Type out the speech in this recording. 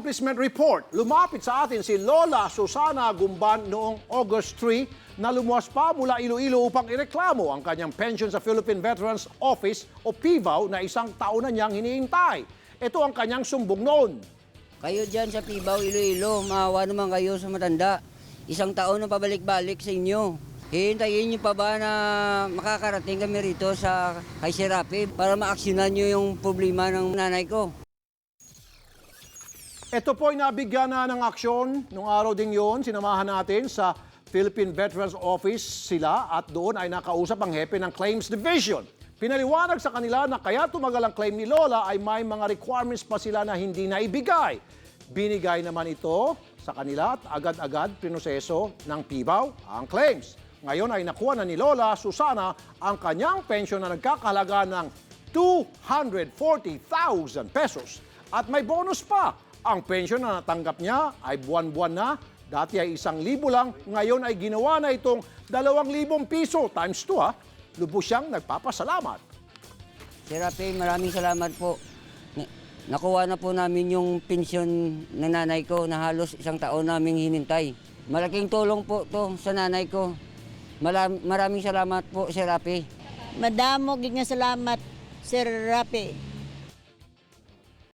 Accomplishment Report. Lumapit sa atin si Lola Susana Gumban noong August 3 na lumuwas pa mula Iloilo upang ireklamo ang kanyang pension sa Philippine Veterans Office o PVAW na isang taon na niyang hinihintay. Ito ang kanyang sumbong noon. Kayo dyan sa Pibaw, Iloilo, maawa naman kayo sa matanda. Isang taon na pabalik-balik sa inyo. Hihintayin niyo pa ba na makakarating kami rito sa kay Serapi para maaksyonan niyo yung problema ng nanay ko? Ito po ay nabigyan na ng aksyon nung araw ding yon. Sinamahan natin sa Philippine Veterans Office sila at doon ay nakausap ang hepe ng Claims Division. Pinaliwanag sa kanila na kaya tumagal ang claim ni Lola ay may mga requirements pa sila na hindi naibigay. Binigay naman ito sa kanila at agad-agad prinoseso ng PIBAW ang claims. Ngayon ay nakuha na ni Lola Susana ang kanyang pensyon na nagkakahalaga ng 240,000 pesos. At may bonus pa. Ang pensyon na natanggap niya ay buwan-buwan na. Dati ay isang libo lang, ngayon ay ginawa na itong dalawang libong piso times 2 ha. Lubos siyang nagpapasalamat. Serapi, maraming salamat po. Nakuha na po namin yung pensyon ng nanay ko na halos isang taon naming hinintay. Malaking tulong po to sa nanay ko. Maram- maraming salamat po, Serapi. Madamo gid nga salamat Sir Rapi